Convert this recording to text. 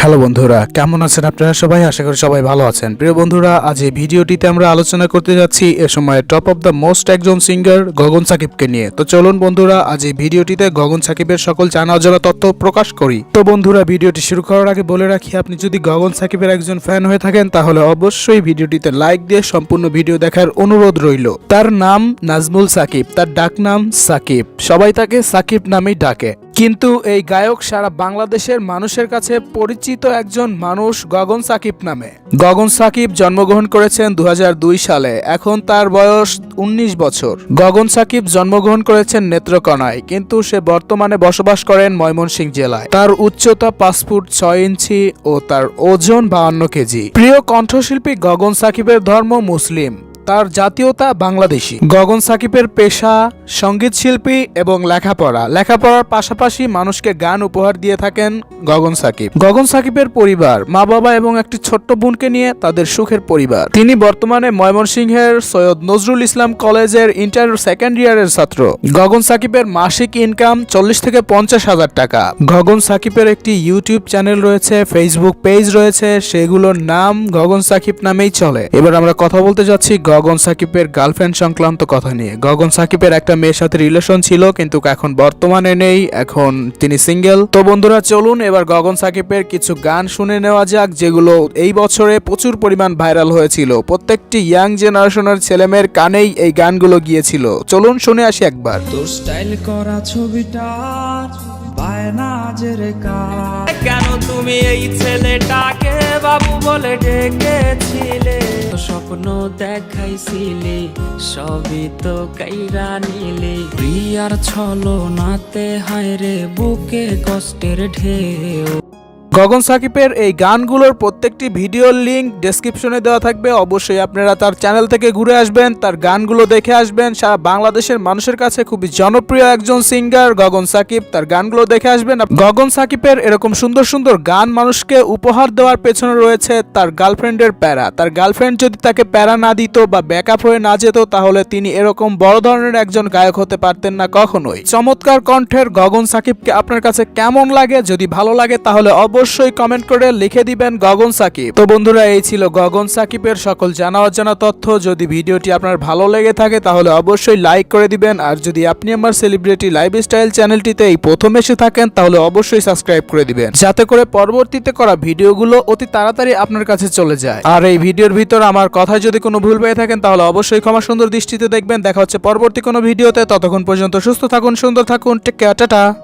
Hello বন্ধুরা, কেমন আছেন আপনারা সবাই? আশা করি সবাই ভালো আছেন। প্রিয় বন্ধুরা, আজ এই ভিডিওটিতে আমরা আলোচনা করতে যাচ্ছি এ সময় টপ অফ দ্য মোস্ট একজন সিঙ্গার গগন সাকিবকে নিয়ে। তো চলুন বন্ধুরা, আজ এই ভিডিওটিতে গগন সাকিবের সকল জানা অজানা তথ্য প্রকাশ করি। তো বন্ধুরা, ভিডিওটি শুরু করার আগে বলে রাখি, আপনি যদি গগন সাকিবের একজন ফ্যান হয়ে থাকেন, তাহলে অবশ্যই ভিডিওটিতে লাইক দিয়ে সম্পূর্ণ ভিডিও দেখার অনুরোধ রইল। তার নাম নাজমুল সাকিব, তার ডাক নাম সাকিব। সবাই তাকে সাকিব নামেই ডাকে। কিন্তু এই গায়ক সারা বাংলাদেশের মানুষের কাছে পরিচিত একজন মানুষ গগন সাকিব নামে। গগন সাকিব জন্মগ্রহণ করেছেন দু হাজার দুই সালে। এখন তার বয়স ১৯ বছর। গগন সাকিব জন্মগ্রহণ করেছেন নেত্রকোনায়, কিন্তু সে বর্তমানে বসবাস করেন ময়মনসিংহ জেলায়। তার উচ্চতা পাঁচ ফুট ছয় ইঞ্চি ও তার ওজন বাহান্ন কেজি। প্রিয় কণ্ঠশিল্পী গগন সাকিবের ধর্ম মুসলিম, তার জাতীয়তা বাংলাদেশি। গগন সাকিবের পেশা সংগীত শিল্পী এবং লেখাপড়া। লেখাপড়ার পাশাপাশি মানুষকে গান উপহার দিয়ে থাকেন গগন সাকিব। গগন সাকিবের পরিবার মা বাবা এবং একটি ছোট্ট বোনকে নিয়ে তাদের সুখের পরিবার। তিনি বর্তমানে ময়মনসিংহের সৈয়দ নজরুল ইসলাম কলেজের ইন্টার সেকেন্ড ইয়ারের ছাত্র। গগন সাকিবের মাসিক ইনকাম চল্লিশ থেকে পঞ্চাশ হাজার টাকা। গগন সাকিবের একটি ইউটিউব চ্যানেল রয়েছে ফেসবুক পেজ রয়েছে, সেগুলোর নাম গগন সাকিব নামেই চলে। এবার আমরা কথা বলতে যাচ্ছি গগন সাকিবের গার্লফ্রেন্ড সংক্রান্ত কথা নিয়ে। গগন সাকিবের একটা মেয়ের সাথে রিলেশন ছিল কিন্তু এখন বর্তমানে নেই এখন তিনি সিঙ্গেল তো বন্ধুরা চলুন এবার গগন সাকিবের কিছু গান শুনে নেওয়া যাক যেগুলো এই বছরে প্রচুর পরিমাণ ভাইরাল হয়েছিল। প্রত্যেকটি ইয়াং জেনারেশনের ছেলেমেয়ের কানেই এই গানগুলো গিয়েছিল। চলুন শুনে আসি একবার। তোর স্টাইল করা ছবিটা বায়না কেন তুমি এই ছেলেটাকে বাবু বলে ডেকেছিলে। স্বপ্ন দেখাইছিলে, সবই তো কাইরা নিলে। প্রিয়ার ছলো নাতে হায় রে বুকে কষ্টের ঢেউ। গগন সাকিবের এই গানগুলোর প্রত্যেকটি ভিডিওর লিংক ডেসক্রিপশনে দেওয়া থাকবে। অবশ্যই আপনারা তার চ্যানেল থেকে ঘুরে আসবেন, তার গানগুলো দেখে আসবেন। সারা বাংলাদেশের মানুষের কাছে খুবই জনপ্রিয় একজন সিঙ্গার গগন সাকিব, তার গানগুলো দেখে আসবেন। গগন সাকিবের এরকম সুন্দর সুন্দর গান মানুষকে উপহার দেওয়ার পেছনে রয়েছে তার গার্লফ্রেন্ডের প্যারা। তার গার্লফ্রেন্ড যদি তাকে প্যারা না দিত বা ব্যাকআপ হয়ে না যেত, তাহলে তিনি এরকম বড় ধরনের একজন গায়ক হতে পারতেন না কখনোই। চমৎকার কণ্ঠের গগন সাকিবকে আপনার কাছে কেমন লাগে? যদি ভালো লাগে, তাহলে অবশ্যই কমেন্ট করে লিখে দিবেন গগন সাকিব। তো বন্ধুরা, এই ছিল গগন সাকিবের সকল জানা অজানা তথ্য। যদি ভিডিওটি আপনার ভালো লেগে থাকে, তাহলে অবশ্যই লাইক করে দিবেন। আর যদি আপনি আমার সেলিব্রিটি লাইফস্টাইল চ্যানেলটিতে এই প্রথম এসে থাকেন, তাহলে অবশ্যই সাবস্ক্রাইব করে দিবেন। যাতে করে পরবর্তীতে করা ভিডিওগুলো অতি তাড়াতাড়ি আপনার কাছে চলে যায়। আর এই ভিডিওর ভিতর আমার কথায় যদি কোনো ভুল পেয়ে থাকেন, তাহলে অবশ্যই ক্ষমা সুন্দর দৃষ্টিতে দেখবেন। দেখা হচ্ছে পরবর্তী কোনো ভিডিওতে। ততক্ষণ পর্যন্ত সুস্থ থাকুন, সুন্দর থাকুন। Take care tata